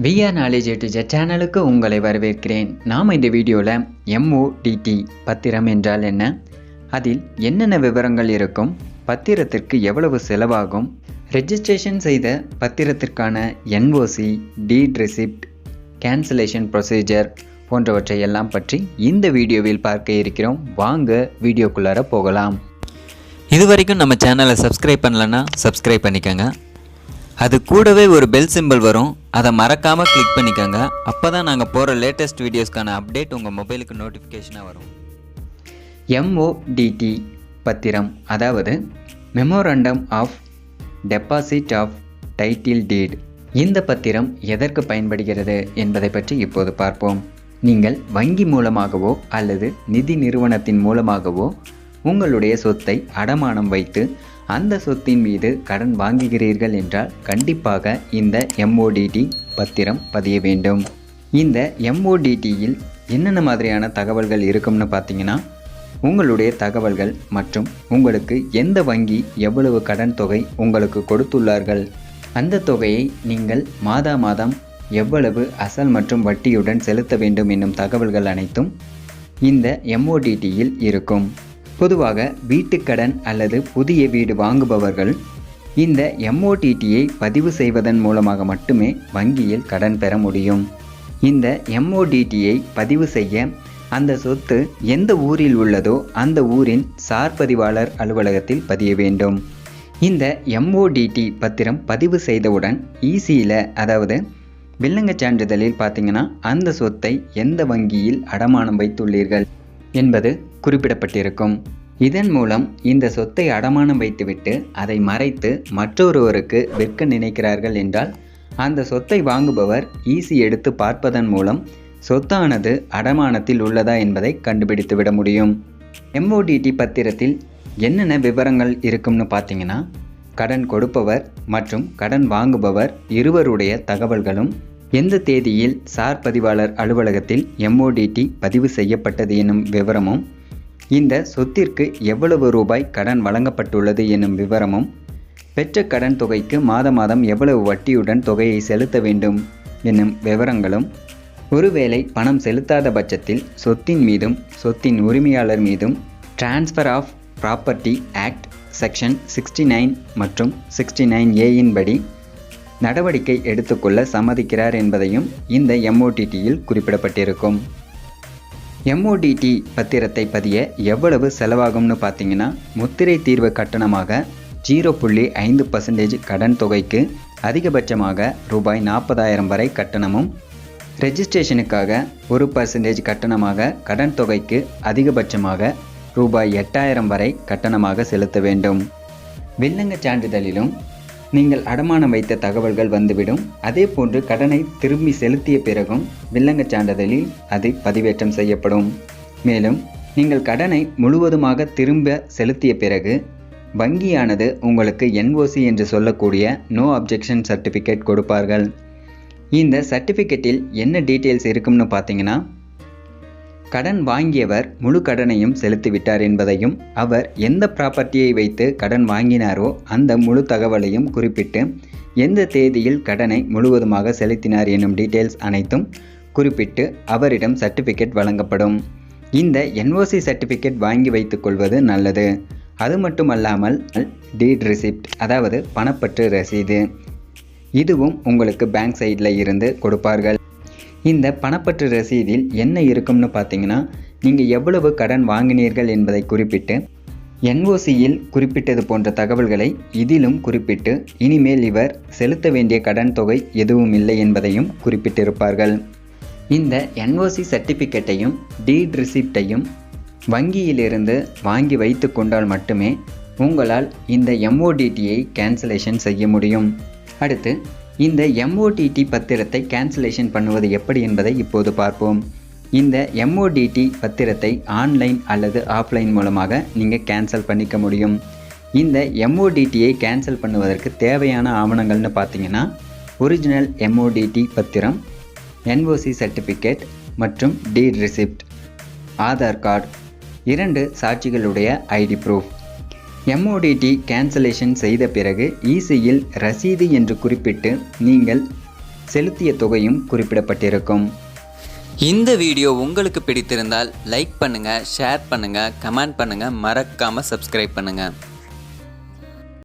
VR knowledge to Z சேனலுக்கு உங்களை வரவேற்கிறேன். நாம் இந்த வீடியோவில் எம்ஓடிடி பத்திரம் என்றால் என்ன? அதில் என்னென்ன விவரங்கள் இருக்கும்? பத்திரத்திற்கு எவ்வளவு செலவாகும்? ரெஜிஸ்ட்ரேஷன் செய்த பத்திரத்திற்கான NOC deed receipt cancellation procedure போன்றவற்றை எல்லாம் பற்றி இந்த வீடியோவில் பார்க்க இருக்கிறோம். வாங்க வீடியோக்குள்ளார போகலாம். இது வரைக்கும் நம்ம சேனலை சப்ஸ்கிரைப் பண்ணலன்னா சப்ஸ்கிரைப் பண்ணிக்கோங்க. அது கூடவே ஒரு பெல் சிம்பிள் வரும். அதை மறக்காமல் கிளிக் பண்ணிக்கோங்க. அப்போ தான் நாங்கள் போகிற லேட்டஸ்ட் வீடியோஸ்க்கான அப்டேட் உங்கள் மொபைலுக்கு நோட்டிஃபிகேஷனாக வரும் எம்ஓடிடி பத்திரம் அதாவது memorandum of deposit of title deed இந்த பத்திரம் எதற்கு பயன்படுகிறது என்பதை பற்றி இப்போது பார்ப்போம். நீங்கள் வங்கி மூலமாகவோ அல்லது நிதி நிறுவனத்தின் மூலமாகவோ உங்களுடைய சொத்தை அடமானம் வைத்து அந்த சொத்தின் மீது கடன் வாங்குகிறீர்கள் என்றால் கண்டிப்பாக இந்த எம்ஓடிடி பத்திரம் பதிய வேண்டும். இந்த எம்ஓடிடியில் என்னென்ன மாதிரியான தகவல்கள் இருக்கும்னு பார்த்தீங்கன்னா உங்களுடைய தகவல்கள் மற்றும் உங்களுக்கு எந்த வங்கி எவ்வளவு கடன் தொகை உங்களுக்கு கொடுத்துள்ளார்கள். அந்த தொகையை நீங்கள் மாதா மாதம் எவ்வளவு அசல் மற்றும் வட்டியுடன் செலுத்த வேண்டும் என்னும் தகவல்கள் அனைத்தும் இந்த எம்ஓடிடியில் இருக்கும். பொதுவாக வீட்டுக்கடன் அல்லது புதிய வீடு வாங்குபவர்கள் இந்த எம்ஓடிடியை பதிவு செய்வதன் மூலமாக மட்டுமே வங்கியில் கடன் பெற முடியும். இந்த எம்ஓடிடியை பதிவு செய்ய அந்த சொத்து எந்த ஊரில் உள்ளதோ அந்த ஊரின் சார் பதிவாளர் அலுவலகத்தில் பதிய வேண்டும். இந்த எம்ஓடிடி பத்திரம் பதிவு செய்தவுடன் ஈஸியில் அதாவது வில்லங்கச் சான்றிதழில் பார்த்தீங்கன்னா அந்த சொத்தை எந்த வங்கியில் அடமானம் வைத்துள்ளீர்கள் என்பது குறிப்பிடப்பட்டிருக்கும். இதன் மூலம் இந்த சொத்தை அடமானம் வைத்துவிட்டு அதை மறைத்து மற்றொருவருக்கு விற்க நினைக்கிறார்கள் என்றால் அந்த சொத்தை வாங்குபவர் ஈசி எடுத்து பார்ப்பதன் மூலம் சொத்தானது அடமானத்தில் உள்ளதா என்பதை கண்டுபிடித்து விட முடியும். எம்ஓடிடி பத்திரத்தில் என்னென்ன விவரங்கள் இருக்கும்னு பார்த்தீங்கன்னா கடன் கொடுப்பவர் மற்றும் கடன் வாங்குபவர் இருவருடைய தகவல்களும் எந்த தேதியில் சார் பதிவாளர் அலுவலகத்தில் எம்ஓடிடி பதிவு செய்யப்பட்டது என்னும் விவரமும் இந்த சொத்திற்கு எவ்வளவு ரூபாய் கடன் வழங்கப்பட்டுள்ளது என்னும் விவரமும் பெற்ற கடன் தொகைக்கு மாத மாதம் எவ்வளவு வட்டியுடன் தொகையை செலுத்த வேண்டும் என்னும் விவரங்களும் ஒருவேளை பணம் செலுத்தாத பட்சத்தில் சொத்தின் மீதும் சொத்தின் உரிமையாளர் மீதும் transfer of property act section sixty nine மற்றும் சிக்ஸ்டி நைன் ஏயின் படி நடவடிக்கை எடுத்துக்கொள்ள சம்மதிக்கிறார் என்பதையும் இந்த எம்ஓடிடியில் குறிப்பிடப்பட்டிருக்கும். எம்ஓடிடி பத்திரத்தை பதிய எவ்வளவு செலவாகும்னு பார்த்தீங்கன்னா முத்திரை தீர்வு கட்டணமாக ஜீரோ புள்ளி ஐந்து பர்சன்டேஜ் கடன் தொகைக்கு அதிகபட்சமாக ரூபாய் நாற்பதாயிரம் வரை கட்டணமும் ரெஜிஸ்ட்ரேஷனுக்காக ஒரு பர்சன்டேஜ் கட்டணமாக கடன் தொகைக்கு அதிகபட்சமாக ரூபாய் எட்டாயிரம் வரை கட்டணமாக செலுத்த வேண்டும். வில்லங்கச் சான்றிதழிலும் நீங்கள் அடமானம் வைத்த தகவல்கள் வந்துவிடும். அதே போன்று கடனை திரும்பி செலுத்திய பிறகும் வில்லங்கச் சான்றிதழில் அது பதிவேற்றம் செய்யப்படும். மேலும் நீங்கள் கடனை முழுவதுமாக திரும்ப செலுத்திய பிறகு வங்கியானது உங்களுக்கு என்ஓசி என்று சொல்லக்கூடிய நோ அப்ஜெக்ஷன் சர்டிஃபிகேட் கொடுப்பார்கள். இந்த சர்டிஃபிகேட்டில் என்ன டீட்டெயில்ஸ் இருக்கும்னு பார்த்தீங்கன்னா கடன் வாங்கியவர் முழு கடனையும் செலுத்திவிட்டார் என்பதையும் அவர் எந்த ப்ராப்பர்ட்டியை வைத்து கடன் வாங்கினாரோ அந்த முழு தகவலையும் குறிப்பிட்டு எந்த தேதியில் கடனை முழுவதுமாக செலுத்தினார் என்னும் டீட்டெயில்ஸ் அனைத்தும் குறிப்பிட்டு அவரிடம் சர்டிஃபிகேட் வழங்கப்படும். இந்த என்ஓசி சர்டிஃபிகேட் வாங்கி வைத்துக்கொள்வது நல்லது. அது மட்டுமல்லாமல் டீட் ரிசிப்ட் அதாவது பணப்பற்று ரசீது இதுவும் உங்களுக்கு பேங்க் சைடில் இருந்து கொடுப்பார்கள். இந்த பணப்பற்று ரசீதில் என்ன இருக்கும்னு பார்த்தீங்கன்னா நீங்கள் எவ்வளவு கடன் வாங்கினீர்கள் என்பதை குறிப்பிட்டு என்ஓசியில் குறிப்பிட்டது போன்ற தகவல்களை இதிலும் குறிப்பிட்டு இனிமேல் இவர் செலுத்த வேண்டிய கடன் தொகை எதுவும் இல்லை என்பதையும் குறிப்பிட்டிருப்பார்கள். இந்த என்ஓசி சர்டிஃபிகேட்டையும் டீட் ரிசிப்டையும் வங்கியிலிருந்து வாங்கி வைத்து கொண்டால் மட்டுமே உங்களால் இந்த எம்ஓடிடியை கேன்சலேஷன் செய்ய முடியும். அடுத்து இந்த எம்ஓடிடி பத்திரத்தை கேன்சலேஷன் பண்ணுவது எப்படி என்பதை இப்போது பார்ப்போம். இந்த எம்ஓடிடி பத்திரத்தை ஆன்லைன் அல்லது ஆஃப்லைன் மூலமாக நீங்கள் கேன்சல் பண்ணிக்க முடியும். இந்த எம்ஓடிடியை கேன்சல் பண்ணுவதற்கு தேவையான ஆவணங்கள்னு பார்த்தீங்கன்னா ஒரிஜினல் எம்ஓடிடி பத்திரம் என்ஓசி சர்டிஃபிகேட் மற்றும் டீட் ரிசிப்ட் ஆதார் கார்டு இரண்டு சாட்சிகளுடைய ஐடி ப்ரூஃப் எம்ஓடிடி கேன்சலேஷன் செய்த பிறகு இசியில் ரசீது என்று குறிப்பிட்டு நீங்கள் செலுத்திய தொகையும் குறிப்பிடப்பட்டிருக்கும். இந்த வீடியோ உங்களுக்கு பிடித்திருந்தால் லைக் பண்ணுங்கள் ஷேர் பண்ணுங்கள் கமெண்ட் பண்ணுங்கள் மறக்காமல் சப்ஸ்கிரைப் பண்ணுங்கள்